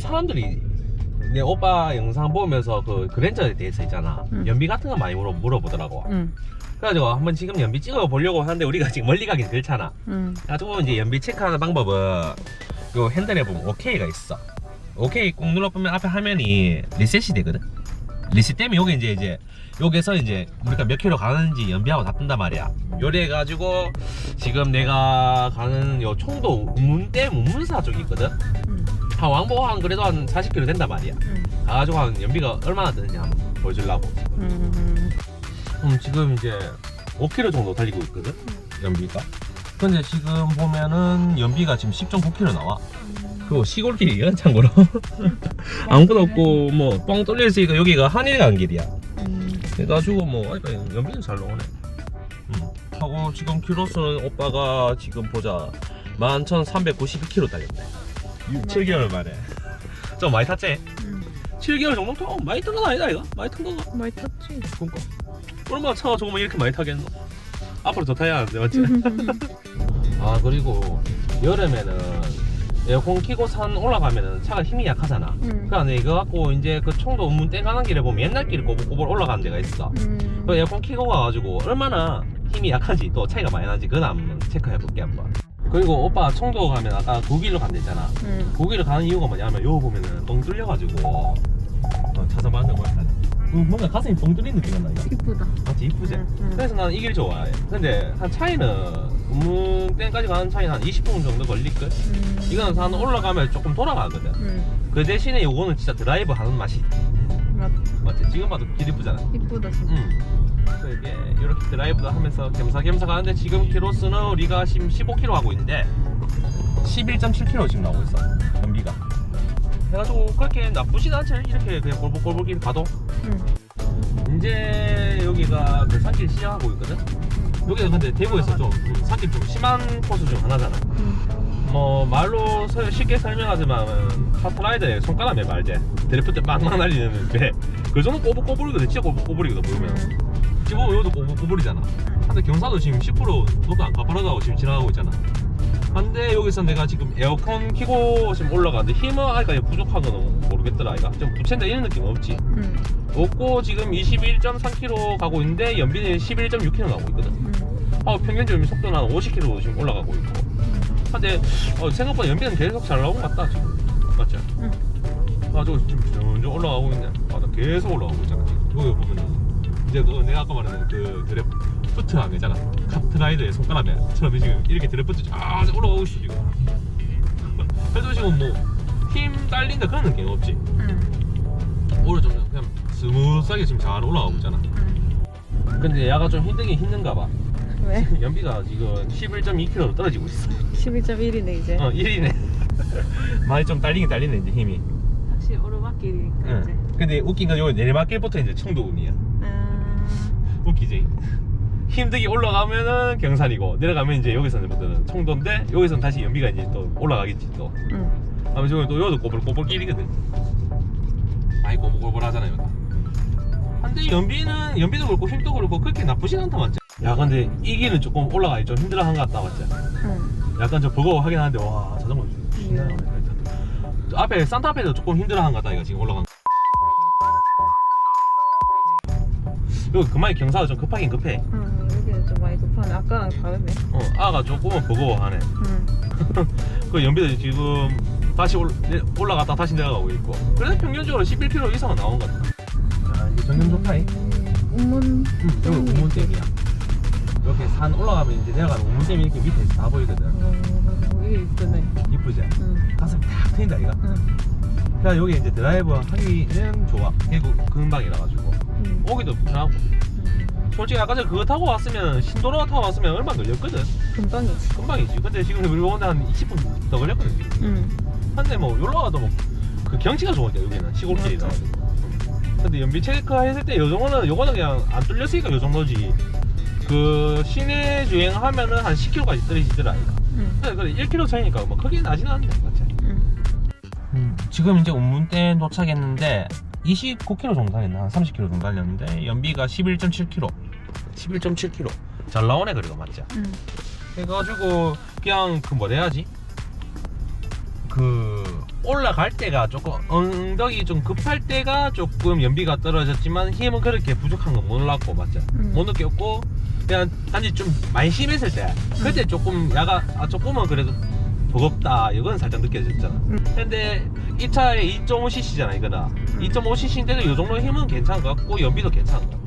사람들이 내 오빠 영상 보면서 그 그랜저에 대해서 있잖아 응. 연비 같은 거 많이 물어, 물어보더라고 응. 그래가지고 한번 지금 연비 찍어 보려고 하는데 우리가 지금 멀리 가긴 그렇잖아 응. 그래가지고 이제 연비 체크하는 방법은 요 핸들에 보면 OK가 있어 OK 꾹 눌러보면 앞에 화면이 리셋이 되거든 리셋 되면 요게 이제 이제 여기서 이제 우리가 몇 킬로 가는지 연비하고 다 뜬단 말이야 요래 가지고 지금 내가 가는 요 총도 문대 문문사 쪽이 있거든 응. 한 왕복 한 그래도 한 40km 된단 말이야. 응. 가가지고 한 연비가 얼마나 뜨는지 한번 보여주려고. 응. 음, 지금 이제 5km 정도 달리고 있거든 연비가. 근데 지금 보면은 연비가 지금 10.9km 나와. 그리고 시골길이야 참고로? 아무것도 없고 뭐 뻥 뚫려 있으니까 여기가 한일 간 길이야. 응. 그래가지고 뭐 아이가 연비는 잘 나오네. 음. 하고 지금 키로수는 오빠가 지금 보자. 11,392km 달렸네 6, 7개월 만에 좀 많이 탔지? 응. 7개월 정도? 어, 많이 탄 건 아니다 이거 많이 탄 거가 많이 탔지. 그니까 얼마나 차가 조금만 이렇게 많이 타겠노 앞으로 더 타야 하는데 맞지? 아 그리고 여름에는 에어컨 키고 산 올라가면은 차가 힘이 약하잖아 응. 그러니까 이거 갖고 이제 그 총도 운문 땡가는 길에 보면 옛날 길을 꼬불꼬불 올라가는 데가 있어 응. 그 에어컨 키고 가가지고 얼마나 힘이 약한지 또 차이가 많이 나는지 그건 한번 체크해 볼게 한번 그리고 오빠 청도 가면 아까 고길로 간댔잖아 응. 고길을 가는 이유가 뭐냐면 요 보면은 뻥 뚫려가지고 어, 반대 보였다 음, 뭔가 가슴이 뻥 뚫린 느낌 난다 이거 이쁘다. 맞지 이쁘지? 응, 응. 그래서 나는 이 길 좋아해 근데 한 차이는 문땡까지 가는 차이는 한 20분 정도 걸릴걸 응. 이거는 산 올라가면 조금 돌아가거든 응. 그 대신에 요거는 진짜 드라이브 하는 맛이 맞. 맞지? 지금 봐도 길 이쁘잖아 이쁘다 진짜. 응. 그래서 이게 이렇게 드라이브도 하면서 겸사겸사 가는데 지금 키로수는 우리가 지금 15km 하고 있는데 11.7km 지금 나오고 있어 연비가 해가지고 그렇게 나쁘진 않지 이렇게 그냥 골목골목 길 가도 응. 이제 여기가 그 산길 시작하고 있거든 여기가 근데 대구에서 좀그 산길 좀 심한 코스 중 하나잖아 응. 뭐 말로 서- 쉽게 설명하자면 카트라이더의 손가락에 말제 드리프트 빵빵 날리는 배 그 정도 꼬불꼬불이거든 진짜 꼬불꼬불이거든 보면. 지금 보면 여기도 꼬불꼬불이잖아. 근데 경사도 지금 10% 너도 안 가파르다고 지금 지나가고 있잖아. 근데 여기서 내가 지금 에어컨 키고 지금 올라가는데 힘은 아직까지 부족한 건 모르겠더라 이가. 좀 부채인다 이런 느낌 없지. 응. 없고 지금 21.3km 가고 있는데 연비는 11.6km 나오고 있거든. 응. 아, 평균적인 속도는 한 50km 지금 올라가고 있고 근데 어, 생각보다 연비는 계속 잘 나오는 것 같다 지금. 맞지? 응. 아 저거 지금 점점 올라가고 있네. 아 나 계속 올라가고 있잖아 지금. 여기 보면은. 이제 그 내가 아까 말했던 그 드래프트 하게잖아 카트라이더의 손가락에 처럼 지금 이렇게 드래프트 쫙 올라가고 있어 지금. 그래도 지금 뭐힘 딸린다 그런 느낌 없지. 응. 오히려 좀 그냥 스무스하게 지금 잘 올라가고 있잖아. 응. 근데 야가 좀 힘들긴 힘든가 봐 왜? 연비가 지금 11.2km로 떨어지고 있어 11.1이네 이제. 어 1위네 많이 좀 딸리긴 딸리네 이제 힘이 다시 오르막길이니까 이제. 응. 근데 웃긴 건 여기 내리막길부터 이제 청도군이야 아. 웃기지 힘들게 올라가면은 경산이고 내려가면 이제 여기서는 청도인데 여기서는 다시 연비가 이제 또 올라가겠지 또 응. 아마 저기 또 여기도 꼬불꼬불길이거든 많이 꼬불꼬불 하잖아요 다. 근데 연비는 연비도 그렇고 힘도 그렇고 그렇게 나쁘진 않다 맞지? 야 근데 이 길은 조금 올라가기 좀 힘들어 한 것 같다 맞지? 응. 약간 좀 버거워하긴 하는데 와 자전거 신나네. 저 앞에 산타페도 조금 힘들어 한 것 같다 이거 지금 올라간 거. 여기 그만이 경사가 좀 급하긴 급해 응. 여기는 좀 많이 급하네. 아까랑 다르네. 어 아가 조금은 버거워하네 응. 그 연비도 지금 다시 올, 내- 올라갔다 다시 내려가고 있고 그래서 평균적으로 11km 이상은 나온 것 같아 야 이게 정년 좋다이 우문. 응, 여기 우문댐이야 이렇게 산 올라가면 이제 내려가는 우문댐이 이렇게 밑에 다 보이거든 어, 이게 이쁘네. 이쁘지? 응. 가슴 탁 트인다 이거 응. 그냥 여기 이제 드라이브 하기는 좋아 대구 근방이라 가지고 응. 오기도 편하고 솔직히 아까 전에 그거 타고 왔으면 신도로 타고 왔으면 얼마 걸렸거든 금방이지. 금방이지 근데 지금 우리 오는데 한 20분 더 걸렸거든 응. 근데 뭐 여기로 가도 뭐 그 경치가 좋으니까 여기는 시골길이라. 가지고 근데 연비 체크 했을 때 요정도는 요거는 그냥 안 뚫렸으니까 요 정도지 그 시내 주행하면은 한 10km까지 떨어지더라 이거 응. 근데 그래 1km 차이니까 뭐 크게 나진 않는데 맞지? 응. 지금 이제 운문대 도착했는데 29km 정도 달렸나? 한 30km 정도 달렸는데 연비가 11.7km 11.7km 잘 나오네 그래도 맞지? 응. 해가지고 그냥 그뭐 해야지 그 올라갈 때가 조금 엉덩이 좀 급할 때가 조금 연비가 떨어졌지만 힘은 그렇게 부족한 건못 올랐고 맞죠? 음. 못 느꼈고 그냥 단지 좀 많이 심했을 때 그때 조금 야가 아 조금은 그래도 버겁다 이건 살짝 느껴졌잖아 음. 근데 이 차에 2.5cc잖아 이거는 2.5cc인데도 이 정도 힘은 괜찮은 것 같고 연비도 괜찮은 것 같아